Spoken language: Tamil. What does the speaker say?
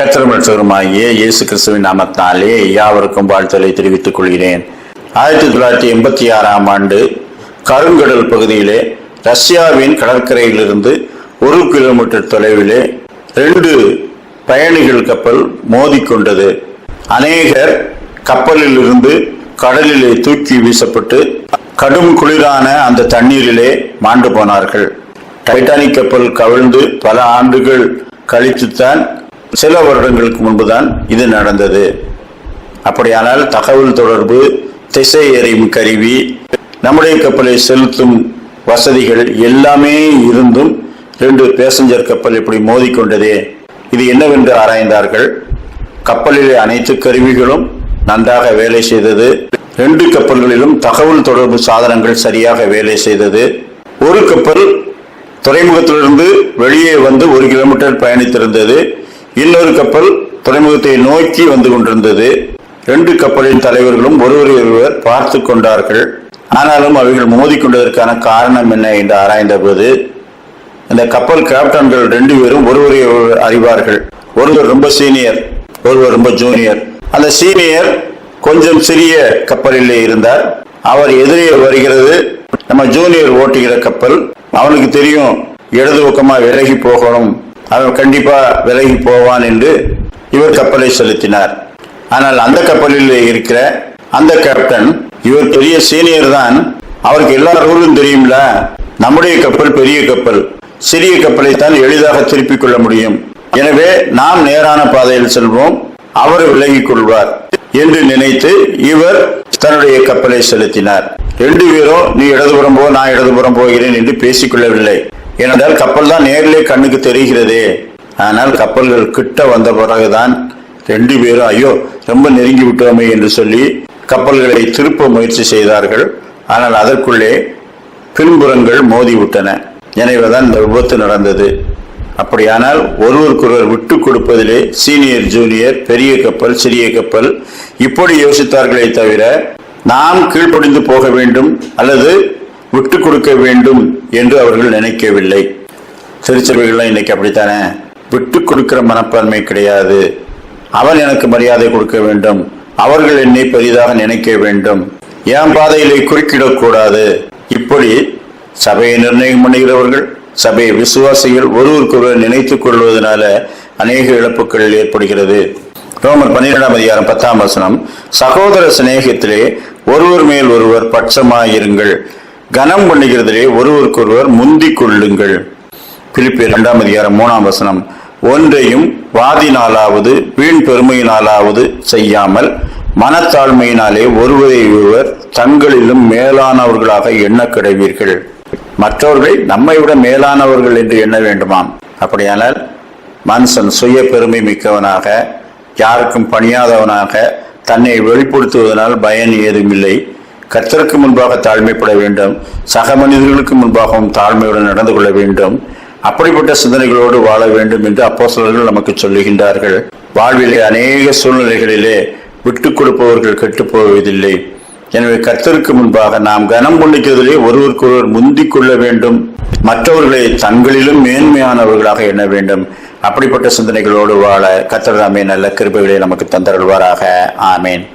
கத்திரமற்றவருமாகிய இயேசு கிறிஸ்துவின் நாமத்தாலே யாவருக்கும் வாழ்த்தலை தெரிவித்துக் கொள்கிறேன். ஆயிரத்தி தொள்ளாயிரத்தி எண்பத்தி ஆறாம் ஆண்டு கருங்கடல் பகுதியிலே ரஷ்யாவின் கடற்கரையிலிருந்து ஒரு கிலோமீட்டர் தொலைவிலே ரெண்டு பயணிகள் கப்பல் மோதிக்கொண்டது. அநேகர் கப்பலில் இருந்து கடலிலே தூக்கி வீசப்பட்டு கடும் குளிரான அந்த தண்ணீரிலே மாண்டு போனார்கள். டைட்டானிக் கப்பல் கவிழ்ந்து பல ஆண்டுகள் கழித்துத்தான் சில வருடங்களுக்கு முன்புதான் இது நடந்தது. அப்படியானால் தகவல் தொடர்பு திசை எறியும் கருவி நம்முடைய கப்பலை செலுத்தும் வசதிகள் எல்லாமே இருந்தும் ரெண்டு பேசஞ்சர் கப்பல் இப்படி மோதிக்கொண்டதே. இது என்னவென்று ஆராய்ந்தார்கள்? கப்பலிலே அனைத்து கருவிகளும் நன்றாக வேலை செய்தது. ரெண்டு கப்பல்களிலும் தகவல் தொடர்பு சாதனங்கள் சரியாக வேலை செய்தது. ஒரு கப்பல் துறைமுகத்திலிருந்து வெளியே வந்து ஒரு கிலோமீட்டர் பயணித்திருந்தது. இன்னொரு கப்பல் துறைமுகத்தை நோக்கி வந்து கொண்டிருந்தது. ரெண்டு கப்பலின் தலைவர்களும் ஒருவரை ஒருவர் பார்த்து கொண்டார்கள். ஆனாலும் அவைகள் மோதிக்கொண்டதற்கான காரணம் என்ன என்று ஆராய்ந்த போது கப்பல் கேப்டன்கள் ரெண்டு பேரும் ஒருவரை ஒருவர் அறிவார்கள். ஒருவர் ரொம்ப சீனியர் ஒருவர் ரொம்ப ஜூனியர் அந்த சீனியர் கொஞ்சம் சிறிய கப்பலிலே இருந்தார். அவர் எதிரே வருகிறது. நம்ம ஜூனியர் ஓட்டுகிற கப்பல் அவனுக்கு தெரியும் இடது பக்கமா விலகி போகணும். அவன் கண்டிப்பா விலகி போவான் என்று இவர் கப்பலை செலுத்தினார். ஆனால் அந்த கப்பலில் இருக்கிற அந்த கேப்டன் இவர் பெரிய சீனியர் தான். அவருக்கு எல்லா ரூலும் தெரியும்ல. நம்முடைய கப்பல் பெரிய கப்பல். சிறிய கப்பலை தான் எளிதாக திருப்பிக் கொள்ள முடியும். எனவே நாம் நேரான பாதையில் செல்வோம். அவர் விலகிக் கொள்வார் என்று நினைத்து இவர் தன்னுடைய கப்பலை செலுத்தினார். ரெண்டு பேரும் நீ இடதுபுறம் போ நான் இடதுபுறம் போகிறேன் என்று பேசிக்கொள்ளவில்லை ஏனென்றால் கப்பல் தான் நேரிலே கண்ணுக்கு தெரிகிறதே. ஆனால் கப்பல்கள் கிட்ட வந்த பிறகுதான் ரெண்டு பேரும் ஐயோ ரொம்ப நெருங்கி விட்டோமே என்று சொல்லி கப்பல்களை திருப்ப முயற்சி செய்தார்கள். ஆனால் அதற்குள்ளே பின்புறங்கள் மோதிவிட்டன எனவேதான் இந்த விபத்து நடந்தது. அப்படியானால் ஒருவருக்கொருவர் விட்டு கொடுப்பதிலே சீனியர் ஜூனியர் பெரிய கப்பல் சிறிய கப்பல் இப்படி யோசித்தார்களே தவிர நாம் கீழ்ப்படிந்து போக வேண்டும் அல்லது விட்டு கொடுக்க வேண்டும் என்று அவர்கள் நினைக்கவில்லை. திருச்சபைகள்லாம் இன்னைக்கு அப்படித்தானே? விட்டு கொடுக்கிற மனப்பான்மை கிடையாது. அவன் எனக்கு மரியாதை கொடுக்க வேண்டும். அவர்கள் என்னை பெரிதாக நினைக்க வேண்டும். என் பாதையிலே குறுக்கிடக்கூடாது. இப்படி சபையை நிர்ணயம் பண்ணுகிறவர்கள் சபையை விசுவாசிகள் ஒருவருக்கொருவர் நினைத்துக் கொள்வதனால அநேக இழப்புகள் ஏற்படுகிறது. ரோமர் பன்னிரெண்டாம் அதிகாரம் பத்தாம் வசனம் சகோதர சிநேகத்திலே ஒருவர் மேல் ஒருவர் பட்சமாயிருங்கள். கனம் பண்ணுகிறதிலே ஒருவருக்கொருவர் முந்திக் கொள்ளுங்கள். பிலிப்பியர் இரண்டாம் அதிகாரம் மூணாம் வசனம். ஒன்றையும் வாதினாலாவது வீண் பெருமையினாலாவது செய்யாமல் மனத்தாழ்மையினாலே ஒருவரை ஒருவர் தங்களிலும் மேலானவர்களாக எண்ண கிடைவீர்கள். மற்றவர்களை நம்மை விட மேலானவர்கள் என்று எண்ண வேண்டுமாம். அப்படியானால் மனுஷன் சுய பெருமை மிக்கவனாக யாருக்கும் பணியாதவனாக தன்னை வெளிப்படுத்துவதனால் பயன் ஏதுமில்லை. கர்த்தருக்கு முன்பாக தாழ்மைப்பட வேண்டும். சக மனிதர்களுக்கு முன்பாகவும் தாழ்மையுடன் நடந்து கொள்ள வேண்டும். அப்படிப்பட்ட சிந்தனைகளோடு வாழ வேண்டும் என்று அப்போஸ்தலர்கள் நமக்கு சொல்லுகின்றார்கள். வாழ்விலே அநேக சூழ்நிலைகளிலே விட்டுக் கொடுப்பவர்கள் கெட்டுப் போவதில்லை. எனவே கர்த்தருக்கு முன்பாக நாம் கனம் கொள்ளிக்கிறதிலே ஒருவருக்கொருவர் முந்திக் கொள்ள வேண்டும். மற்றவர்களை தங்களிலும் மேன்மையானவர்களாக எண்ண வேண்டும். அப்படிப்பட்ட சிந்தனைகளோடு வாழ கர்த்தர் தாமே நல்ல கிருபைகளை நமக்கு தந்தருள்வாராக. ஆமேன்.